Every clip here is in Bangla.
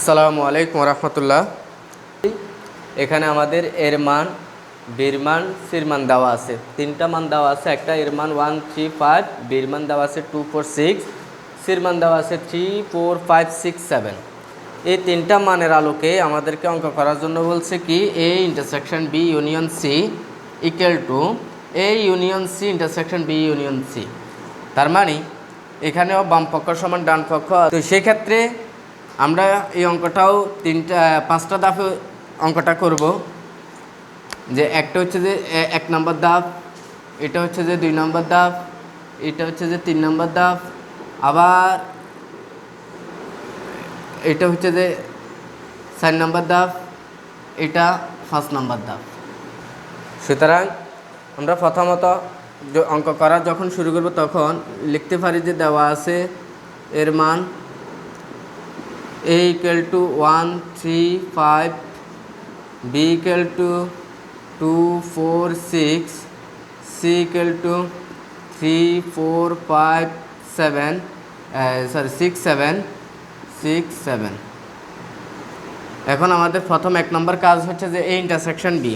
আসসালামু আলাইকুম রহমতুল্লাহ। এখানে আমাদের এর মান বীর মান দেওয়া আছে। তিনটা মান দেওয়া আছে, একটা এর মান ওয়ান, থ্রি, ফাইভ বীর মান দেওয়া আছে টু, ফোর, সিক্স সির মান দেওয়া আছে three, four, five, six, seven. এই তিনটা মানের আলোকে আমাদেরকে অঙ্ক করার জন্য বলছে কি, A intersection B union C equal to A union C intersection B union C তার মানে এখানেও বাম পক্ষ সমান ডান পক্ষ তো সেক্ষেত্রে আমরা এই অঙ্কটাও তিনটা, পাঁচটা দাফে অঙ্কটা করব। যে একটা হচ্ছে যে এক নম্বর ধাপ এটা হচ্ছে যে দুই নম্বর ধাপ এটা হচ্ছে যে তিন নম্বর ধাপ আবার এটা হচ্ছে যে চার নম্বর ধাপ এটা পাঁচ নম্বর ধাপ সুতরাং আমরা প্রথমত অঙ্ক করা যখন শুরু করব তখন লিখতে পারি যে দেওয়া আছে এর মান A equal to one three five B equal to two four six C equal to three four five seven sorry six seven six seven এখন আমাদের প্রথম এক নম্বর কাজ হচ্ছে যে এ ইন্টারসেকশন বি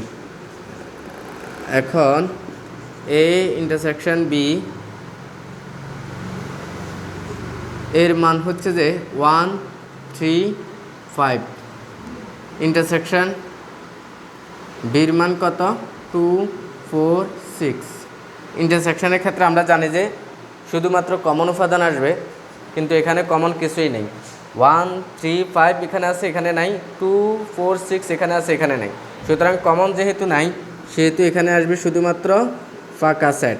এখন এ ইন্টারসেকশন বি এর মান হচ্ছে যে ওয়ান থ্রি ফাইভ ইন্টারসেকশন বির মান কত? টু ফোর সিক্স ইন্টারসেকশনের ক্ষেত্রে আমরা জানি যে শুধুমাত্র কমন উপাদান আসবে, কিন্তু এখানে কমন কিছুই নেই। ওয়ান থ্রি ফাইভ এখানে আছে, এখানে নাই। টু ফোর সিক্স এখানে আছে, এখানে নেই। সুতরাং কমন যেহেতু নাই, সেহেতু এখানে আসবে শুধুমাত্র ফাঁকা সেট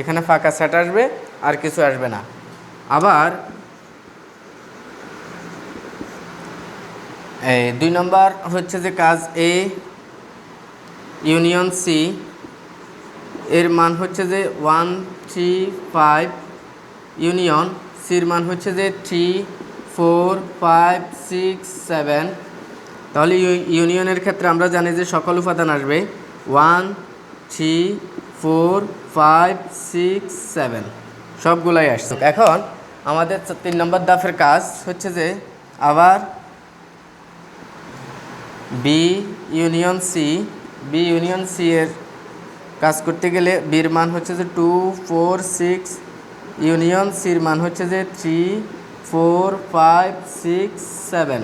এখানে ফাঁকা সেট আসবে, আর কিছু আসবে না। আবার দুই নম্বর হচ্ছে যে কাজ এ ইউনিয়ন সি এর মান হচ্ছে যে ওয়ান থ্রি ফাইভ ইউনিয়ন সির মান হচ্ছে যে three four five six seven তাহলে ইউ- ইউনিয়নের ক্ষেত্রে আমরা জানি যে সকল উপাদান আসবে one three four five six seven সবগুলাই আসছে। এখন আমাদের তিন নম্বর দাফের কাজ হচ্ছে যে আবার B union C B union C এর কাজ করতে গেলে বির মান হচ্ছে যে টু ফোর সিক্স ইউনিয়ন সির মান হচ্ছে যে three four five six seven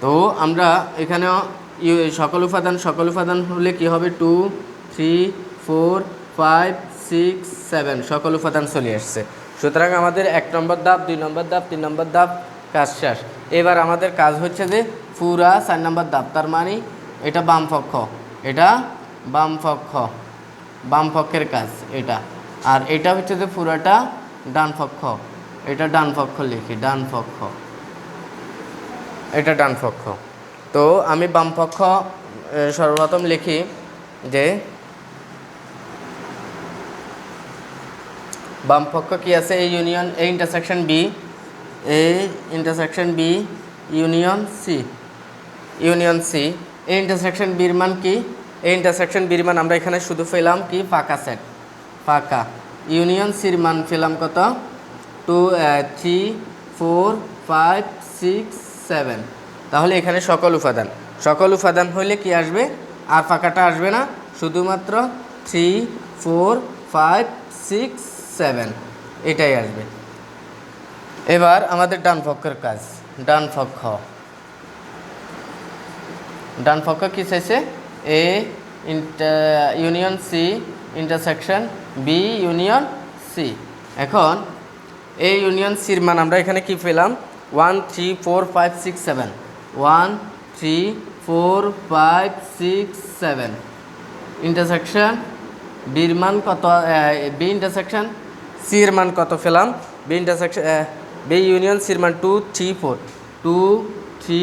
তো আমরা এখানেও ইউ- সকল উপাদান সকল উপাদান হলে কি হবে? Two three four five six seven সকল উপাদান চলে আসছে। সুতরাং আমাদের এক নম্বর ধাপ, দুই নম্বর ধাপ, তিন নম্বর ধাপ কাজ শেষ। এবার আমাদের কাজ হচ্ছে যে পুরা চার নম্বর ধাপ তার মানে এটা বাম পক্ষ। এটা বাম পক্ষ। বাম পক্ষের কাজ এটা। আর এটা হচ্ছে যে পুরাটা ডান পক্ষ। এটা ডান পক্ষ লিখি, ডান পক্ষ। এটা ডান পক্ষ। তো আমি বাম পক্ষ সর্বপ্রথম লিখি যে বাম পক্ষ কি আছে? এই ইউনিয়ন এই ইন্টারসেকশন বি এই intersection B union C union C. এই ইন্টারসেকশন বির মান কি? এই ইন্টারসেকশন বির মান আমরা এখানে শুধু পেলাম কি? ফাঁকা সেট ফাঁকা। ইউনিয়ন সির মান পেলাম কত? Two three four five six seven তাহলে এখানে সকল উপাদান। সকল উপাদান হলে কি আসবে? আর ফাঁকাটা আসবে না। শুধুমাত্র three four five six seven এটাই আসবে। এবার আমাদের ডান পক্ষের কাজ। ডান পক্ষ ডান পক্ষ কি চাইছে? A union C intersection B union C এখন এ ইউনিয়ন সির মান আমরা এখানে কি পেলাম? One three four five six seven one three four five six seven intersection বির মান কত বি ইন্টারসেকশন সির মান কত পেলাম? বি ইন্টারসেকশন বি ইউনিয়ন সির মান two three four two three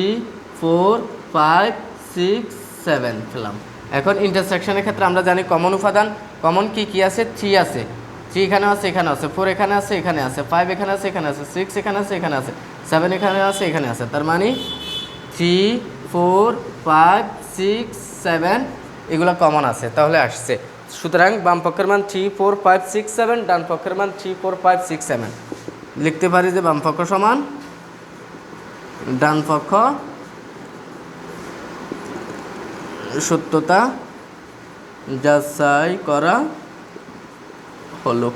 four five six seven পেলাম। এখন ইন্টারসেকশনের ক্ষেত্রে আমরা জানি কমন উপাদান কমন কি কি আছে? থ্রি আছে। থ্রি এখানে আছে এখানে আছে। ফোর এখানে আছে এখানে আছে। ফাইভ এখানে আছে এখানে আছে। সিক্স এখানে আছে এখানে আছে। সেভেন এখানে আছে এখানে আছে। তার মানে three four five six seven এগুলো কমন আছে। তাহলে আসছে। সুতরাং বাম পক্ষের মান three four five six seven ডান পক্ষের মান three four five six seven লিখতে পারি যে বাম পক্ষ সমান, ডান পক্ষ সত্যতা যাচাই করা হলো।